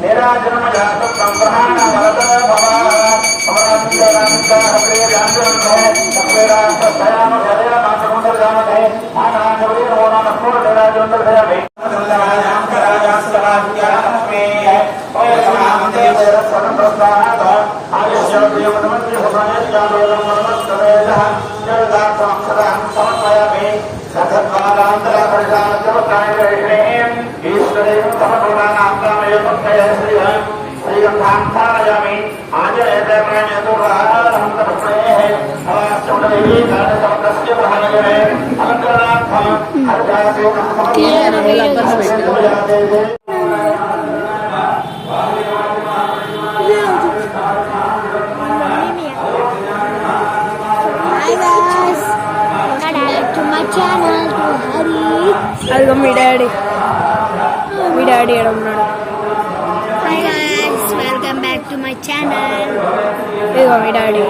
निराजनम जातु संप्रहाण भरत भवा भवनांति रामिका हरे रामजन है हरे राम सयाम हरे राम समुद्र जाम है आना हरे ओना नपुर निराजन हरे वे नाम कराजा सलाहिया हमें ओय नाम दे सरस्वती प्रसाद आयुष्य देवनमति भवाने जानो नमस्कार అదిగో మీ డాడీ మీ డాడీ ఎక్కడ ఉన్నాడు Hi guys, welcome back to my channel. ఇదిగో మీ డాడీ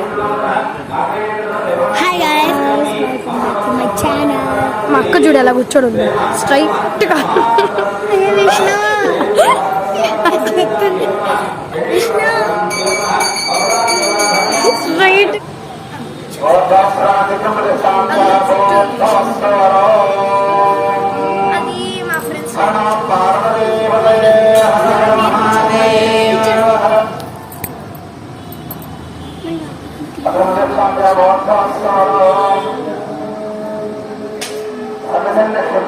Hi guys, మా అక్క చూడు ఎలా కూర్చోడు ఉంది స్ట్రైట్గా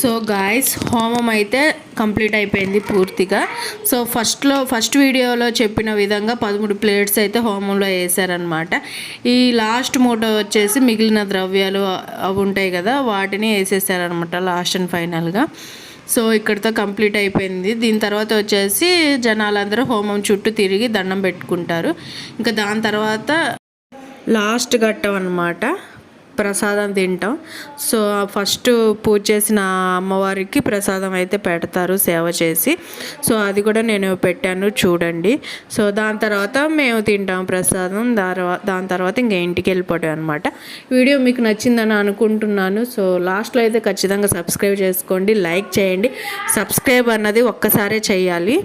సో గాయస్ హోమం అయితే కంప్లీట్ అయిపోయింది పూర్తిగా. సో ఫస్ట్లో ఫస్ట్ వీడియోలో చెప్పిన విధంగా పదమూడు ప్లేట్స్ అయితే హోమంలో వేసారనమాట ఈ లాస్ట్ మూట వచ్చేసి మిగిలిన ద్రవ్యాలు అవి ఉంటాయి కదా వాటిని వేసేసారనమాట లాస్ట్ అండ్ ఫైనల్గా సో ఇక్కడితో కంప్లీట్ అయిపోయింది. దీని తర్వాత వచ్చేసి జనాలందరూ హోమం చుట్టూ తిరిగి దండం పెట్టుకుంటారు. ఇంకా దాని తర్వాత లాస్ట్ ఘట్టం అనమాట ప్రసాదం తింటాం. సో ఫస్ట్ పూజ చేసిన అమ్మవారికి ప్రసాదం అయితే పెడతారు సేవ చేసి. సో అది కూడా నేను పెట్టాను చూడండి. సో దాని తర్వాత మేము తింటాం ప్రసాదం. దాని తర్వాత ఇంకా ఇంటికి వెళ్ళిపోవడం అనమాట వీడియో మీకు నచ్చిందని అనుకుంటున్నాను. సో లాస్ట్లో అయితే ఖచ్చితంగా సబ్స్క్రైబ్ చేసుకోండి లైక్ చేయండి. సబ్స్క్రైబ్ అన్నది ఒక్కసారే చేయాలి.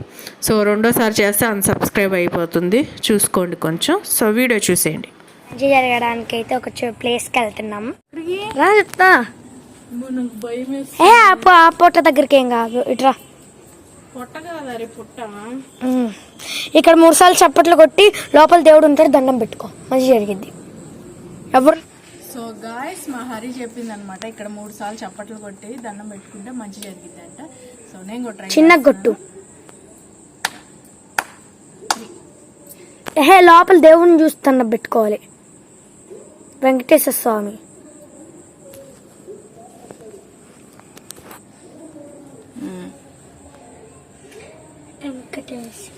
సో రెండోసారి చేస్తే అన్సబ్స్క్రైబ్ అయిపోతుంది. చూసుకోండి కొంచెం. సో వీడియో చూసేయండి. మంచి జరగడానికి అయితే ఒక ప్లేస్కి వెళ్తున్నాం. రా చెప్తా. ఏ ఆ పొ- ఆ పొట్ల దగ్గరికి ఏం కాదు ఇట్రా పుట్ట? పుట్ట. ఇక్కడ మూడు సార్లు చప్పట్లు కొట్టి లోపల దేవుడు ఉంటాడు దండం పెట్టుకో. మంచి జరిగింది ఎవరు? సో గాయస్ మా హరి చెప్పింది అనమాట ఇక్కడ మూడు సార్లు చప్పట్లు కొట్టి దండం పెట్టుకుంటే మంచి జరిగిద్దంట. సో నేను కూడా ట్రై చిన్న గొట్టు ఏహే లోపల దేవుడిని చూసి దండం పెట్టుకోవాలి. వెంకటేశ్వర స్వామి.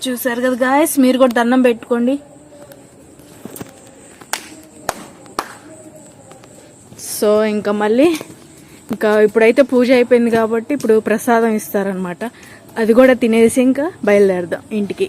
చూసారు కదా గాయస్ మీరు కూడా దండం పెట్టుకోండి. సో ఇంకా మళ్ళీ ఇంకా ఇప్పుడైతే పూజ అయిపోయింది కాబట్టి ఇప్పుడు ప్రసాదం ఇస్తారనమాట అది కూడా తినేసి ఇంకా బయలుదేరదాం ఇంటికి.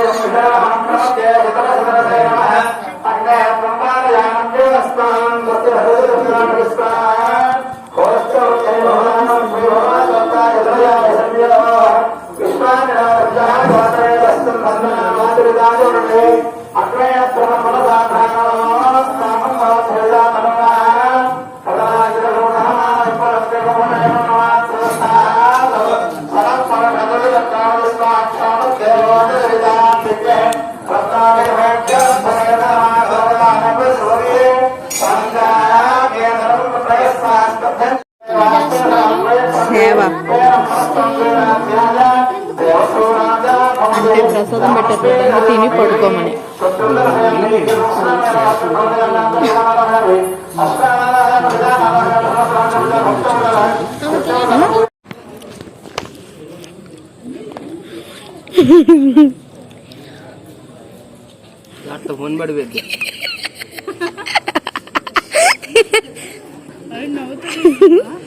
అంటే ప్రసాదం పెట్టారు తిని పడుకోమని. దాంట్లో ఫోన్ పడిపోద్ది కొంచెం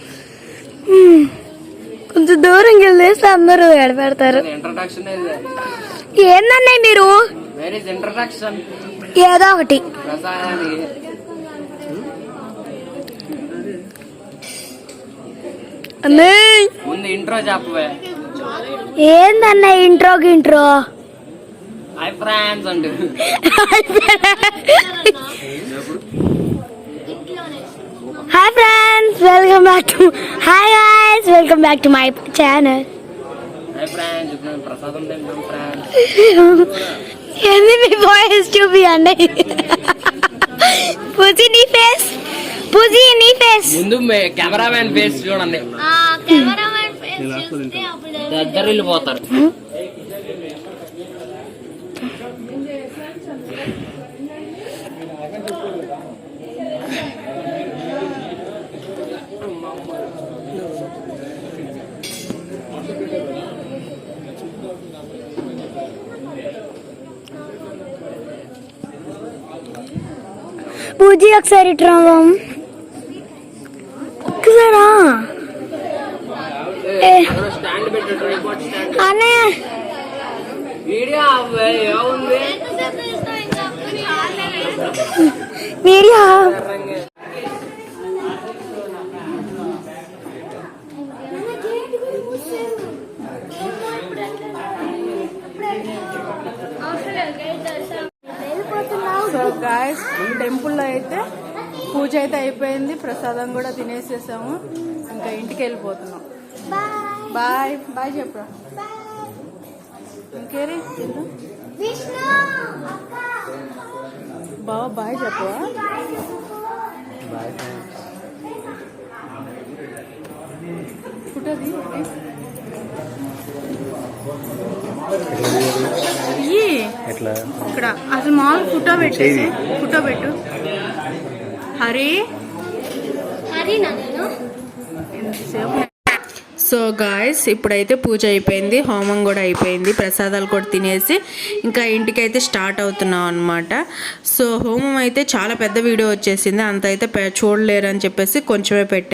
వెళ్ళేసి అందరూ ఇంట్రడక్షన్ ఏందన్నయ్య మీరు? ఏదో ఒకటి. ముందు ఇంట్రో చెప్పవే. ఏందన్నయ్య intro hi unto. Hi friends welcome back to hi guys welcome back to my channel hi friends ఇప్పుడు ప్రసాదం తింటాం ఫ్రాన్స్ ఏంది మీ వాయిస్ చూపియండి పూజీ నీ ఫేస్ పూజీ నీ ఫేస్ ముందు కెమెరామ్యాన్ ఫేస్ చూడండి. దగ్గర వెళ్ళిపోతారు పూజీ ఒకసారి ట్రావం ఒక్కసారా ఏ. స్టాండ్ పెట్టాడు రిపోర్ట్ స్టాండ్ అన్నయ్య. వీడియో అవ్వే ఏముంది? టెంపుల్లో అయితే పూజ అయితే అయిపోయింది. ప్రసాదం కూడా తినేసేసాము. ఇంకా ఇంటికి వెళ్ళిపోతున్నాం. బాయ్. బాయ్ చెప్పరా ఇంకేరి బావ బాయ్ ఇయ్యి. ఎట్లా? ఇక్కడ అసలు మామూలు ఫోటో పెట్టేసి ఫోటో పెట్టు. హరి. సో గాయస్ ఇప్పుడైతే పూజ అయిపోయింది హోమం కూడా అయిపోయింది ప్రసాదాలు కూడా తినేసి ఇంకా ఇంటికైతే స్టార్ట్ అవుతున్నాం అనమాట సో హోమం అయితే చాలా పెద్ద వీడియో వచ్చేసింది అంత అయితే చూడలేరు అని చెప్పేసి కొంచెమే పెట్టాను